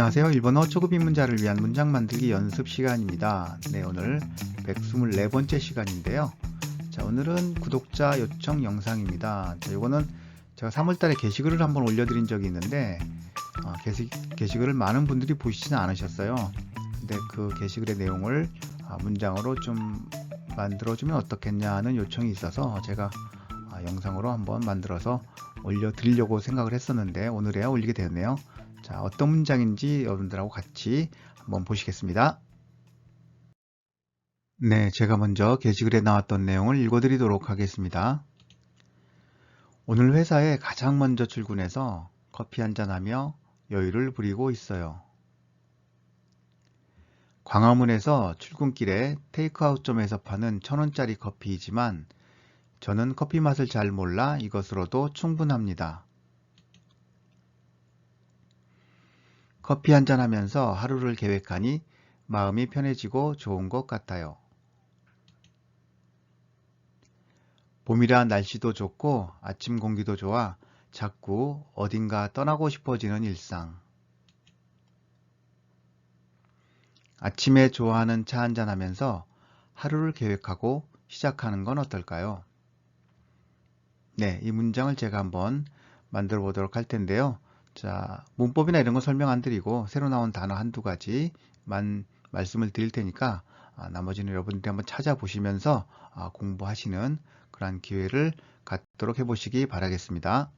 안녕하세요. 일본어 초급 입문자를 위한 문장 만들기 연습 시간입니다. 네, 오늘 124번째 시간인데요. 자, 오늘은 구독자 요청 영상입니다. 자, 요거는 제가 3월달에 게시글을 한번 올려드린 적이 있는데 어, 게시, 게시글을 많은 분들이 보시지는 않으셨어요. 근데 그 게시글의 내용을 아, 문장으로 좀 만들어주면 어떻겠냐 하는 요청이 있어서 제가 아, 영상으로 한번 만들어서 올려드리려고 생각을 했었는데 오늘에야 올리게 되었네요. 자, 어떤 문장인지 여러분들하고 같이 한번 보시겠습니다. 네, 제가 먼저 게시글에 나왔던 내용을 읽어드리도록 하겠습니다. 오늘 회사에 가장 먼저 출근해서 커피 한잔하며 여유를 부리고 있어요. 광화문에서 출근길에 테이크아웃점에서 파는 천원짜리 커피이지만 저는 커피 맛을 잘 몰라 이것으로도 충분합니다. 커피 한 잔 하면서 하루를 계획하니 마음이 편해지고 좋은 것 같아요. 봄이라 날씨도 좋고 아침 공기도 좋아 자꾸 어딘가 떠나고 싶어지는 일상. 아침에 좋아하는 차 한잔 하면서 하루를 계획하고 시작하는 건 어떨까요? 네, 이 문장을 제가 한번 만들어 보도록 할 텐데요. 자, 문법이나 이런 거 설명 안 드리고 새로 나온 단어 한두 가지만 말씀을 드릴 테니까 아, 나머지는 여러분들이 한번 찾아보시면서 아, 공부하시는 그런 기회를 갖도록 해보시기 바라겠습니다.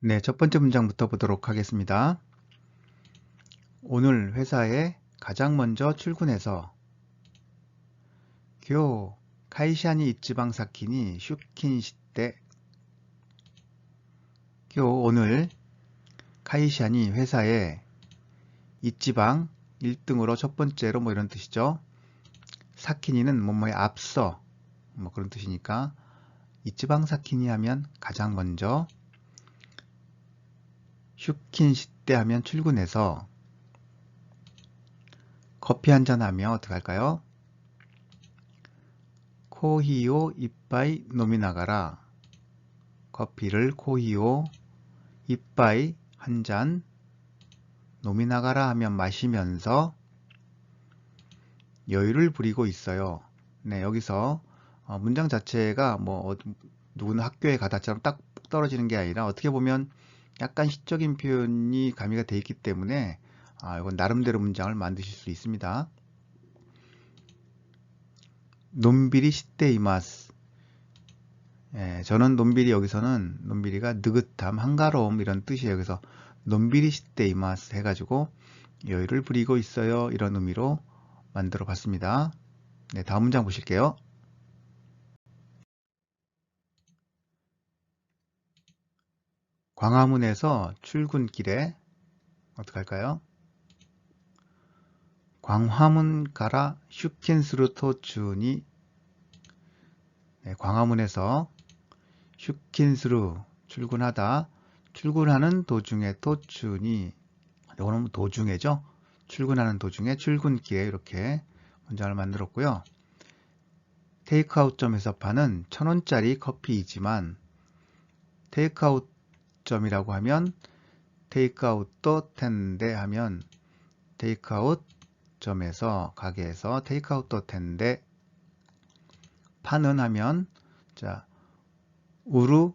네, 첫 번째 문장부터 보도록 하겠습니다. 오늘 회사에 가장 먼저 출근해서 교 카이샤니 이치방 사키니 슈킨 시때 교 오늘 카이샤니 회사에 이지방 1등으로 첫 번째로 뭐 이런 뜻이죠. 사키니는 뭐뭐에 앞서 뭐 그런 뜻이니까 이지방 사키니 하면 가장 먼저 슈킨 시때 하면 출근해서 커피 한잔 하며 어떻게 할까요? 코히오 이빠이 노미나가라 커피를 코히오 이빠이 한 잔 노미나가라 하면 마시면서 여유를 부리고 있어요. 네, 여기서 어, 문장 자체가 뭐 누구는 학교에 가다처럼 딱 떨어지는 게 아니라 어떻게 보면 약간 시적인 표현이 가미가 되어 있기 때문에 아, 이건 나름대로 문장을 만드실 수 있습니다. 논비리 시테이마스 예, 저는 논비리 여기서는 논비리가 느긋함, 한가로움 이런 뜻이에요. 그래서 논비리 시테이마스 해가지고 여유를 부리고 있어요. 이런 의미로 만들어 봤습니다. 네, 다음 문장 보실게요. 광화문에서 출근길에 어떻게 할까요? 광화문 가라 슈킨스루 토춘이 네, 광화문에서 슈킨스루 출근하다. 출근하는 도중에 토춘이 이거는 도중에죠? 출근하는 도중에 출근길에 이렇게 문장을 만들었고요. 테이크아웃점에서 파는 천원짜리 커피이지만 테이크아웃점이라고 하면 테이크아웃도 텐데 하면 테이크아웃 점에서 가게에서 테이크아웃도 텐데 파는 하면 자 우루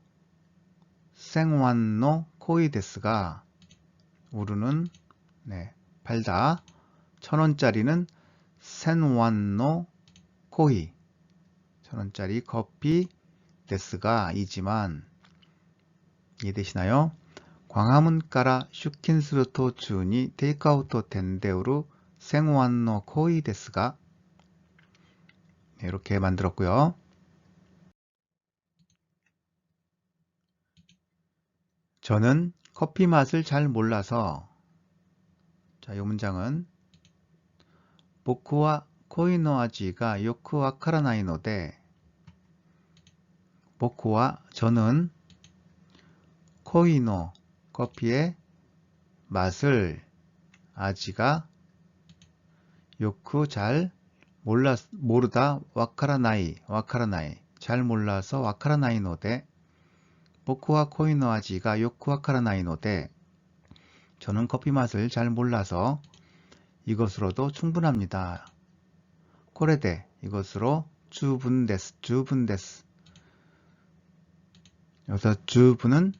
생완노 코이 데스가 우루는 네, 팔다 천원짜리는 센완노 코이 천원짜리 커피 데스가 이지만 이해되시나요? 광화문가라 슈킨스루토 주니 테이크아웃도 텐데우루 생완노 코이 데스가 이렇게 만들었고요. 저는 커피 맛을 잘 몰라서. 자, 이 문장은 보쿠와 코이노 아지가 요쿠 와 카라나이 노데. 보쿠와 저는 코이노 커피의 맛을 아지가 요쿠 잘 몰라 모르다. 와카라나이 와카라나이. 잘 몰라서 와카라나이 노데 요쿠 와카라나이 노데 저는 커피 맛을 잘 몰라서 이것으로도 충분합니다. 코레데 이것으로 주분데스 주분데스 여기서 주분은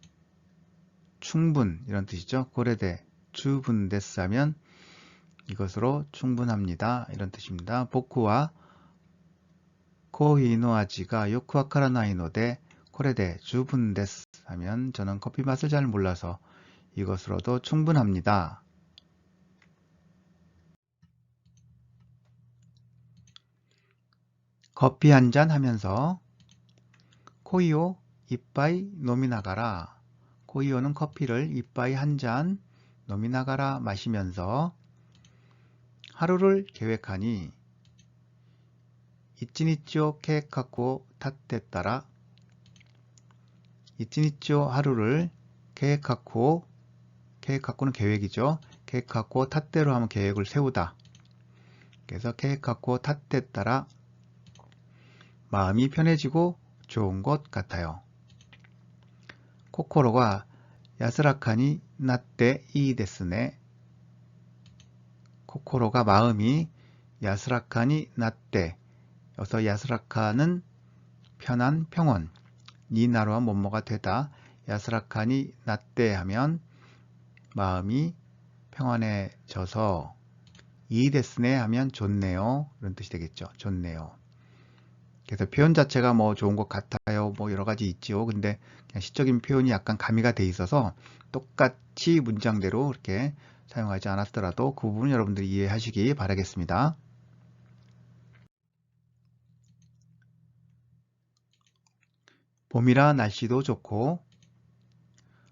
충분 이런 뜻이죠. 고레데 주분데스 하면 이것으로 충분합니다. 이런 뜻입니다. 복구와 코히노아지가 요쿠아카라나이노데 코레데 주분데스 하면 저는 커피 맛을 잘 몰라서 이것으로도 충분합니다. 커피 한 잔 하면서 코이오 이빠이 노미나가라 코이오는 커피를 이빠이 한 잔 노미나가라 마시면서 하루를 계획하니 이치니치오 계획하고 탓때 따라 이치니치오 하루를 계획하고 계획하고는 계획이죠. 계획하고 탓대로 하면 계획을 세우다. 그래서 계획하고 탓때 따라 마음이 편해지고 좋은 것 같아요. 코코로가 야스라카니 나때 이 데스네. 코코로가 마음이 야스라카니 나때. 여기서 야스라카는 편한 평온. 니 나로와 뭐뭐가 되다. 야스라카니 나때 하면 마음이 평안해져서 이 데스네 하면 좋네요. 이런 뜻이 되겠죠. 좋네요. 그래서 표현 자체가 뭐 좋은 것 같아요. 뭐 여러 가지 있지요. 근데 그냥 시적인 표현이 약간 가미가 돼 있어서 똑같이 문장대로 이렇게 사용하지 않았더라도 그 부분 여러분들이 이해하시기 바라겠습니다. 봄이라 날씨도 좋고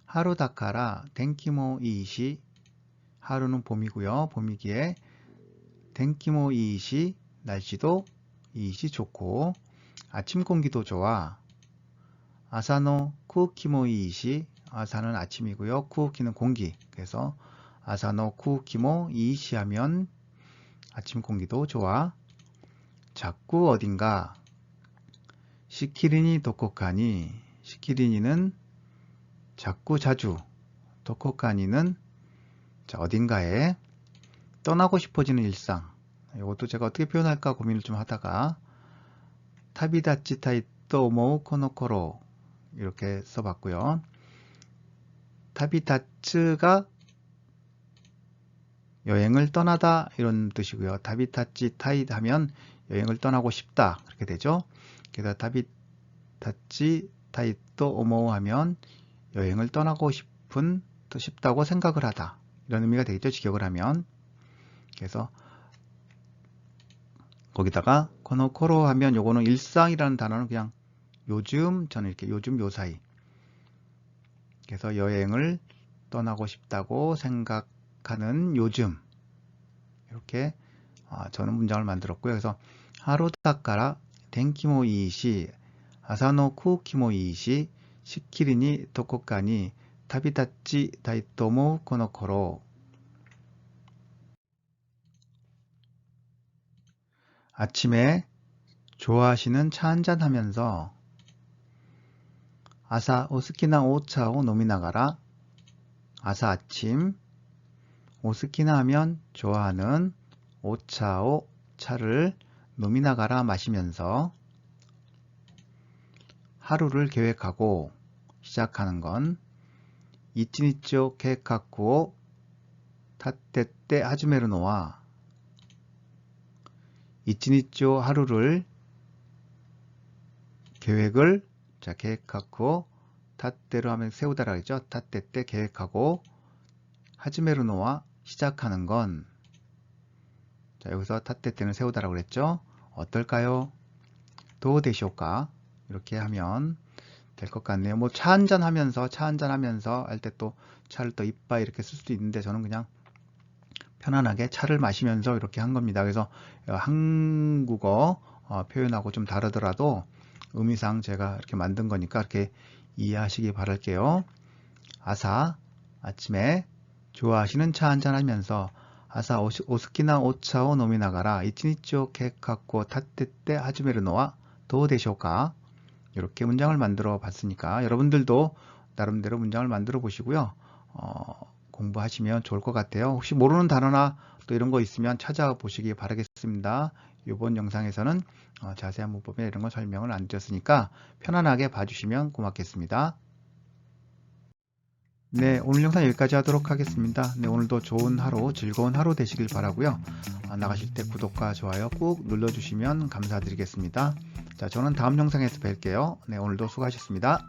하루 다카라 덴키모 이시 하루는 봄이고요. 봄이기에 덴키모 이시 날씨도 이시 좋고 아침 공기도 좋아. 아사노 쿠키모 이시 아사는 아침이고요. 쿠키는 공기. 그래서 아사노 쿠키모 이시 하면 아침 공기도 좋아. 자꾸 어딘가 시키리니 도코카니 시키리니는 자꾸 자주 도코카니는 어딘가에 떠나고 싶어지는 일상 이것도 제가 어떻게 표현할까 고민을 좀 하다가 타비다치 타이토 모우 코노코로 이렇게 써봤고요. 타비다츠가 여행을 떠나다 이런 뜻이고요. 타비타치 타이 하면 여행을 떠나고 싶다 그렇게 되죠. 그래서 타비타치 타이토 오모 하면 여행을 떠나고 싶은 또 싶다고 생각을 하다 이런 의미가 되겠죠. 직역을 하면 그래서 거기다가 코노코로 하면 요거는 일상이라는 단어는 그냥 요즘 저는 이렇게 요즘 요 사이 그래서 여행을 떠나고 싶다고 생각하는 요즘 이렇게 아, 저는 문장을 만들었고요. 그래서 하루다까라 덴키모 이시 아사노 쿠키모 이시 시키리니 도코카니 타비타치 다이토모 코노코로. 아침에 좋아하시는 차 한잔 하면서 아사 오스키나 오차오 노미나가라. 아사 아침 오스키나 하면 좋아하는 오차오 차를 노미나가라 마시면서 하루를 계획하고 시작하는 건 이치니초 계획하고 타테떼 하즈메르노와 이치니초 하루를 계획을 자 계획하고 타때로 하면 세우다라 했죠. 타때 때 계획하고 하즈메르노와 시작하는 건 자, 여기서 타때 때는 세우다라고 그랬죠. 어떨까요? 도대쇼까 이렇게 하면 될 것 같네요. 뭐 차 한잔 하면서 차 한잔 하면서 할 때 또 차를 또 이빠 이렇게 쓸 수도 있는데 저는 그냥 편안하게 차를 마시면서 이렇게 한 겁니다. 그래서 한국어 어, 표현하고 좀 다르더라도 의미상 제가 이렇게 만든 거니까 이렇게 이해하시기 바랄게요. 아사 아침에 좋아하시는 차 한잔 하면서 도데쇼까 이렇게 문장을 만들어 봤으니까 여러분들도 나름대로 문장을 만들어 보시고요. 어, 공부하시면 좋을 것 같아요. 혹시 모르는 단어나 또 이런 거 있으면 찾아보시기 바라겠습니다. 이번 영상에서는 어, 자세한 문법이나 이런 거 설명을 안 드렸으니까 편안하게 봐주시면 고맙겠습니다. 네, 오늘 영상 여기까지 하도록 하겠습니다. 네, 오늘도 좋은 하루, 즐거운 하루 되시길 바라고요. 아, 나가실 때 구독과 좋아요 꾹 눌러주시면 감사드리겠습니다. 자, 저는 다음 영상에서 뵐게요. 네, 오늘도 수고하셨습니다.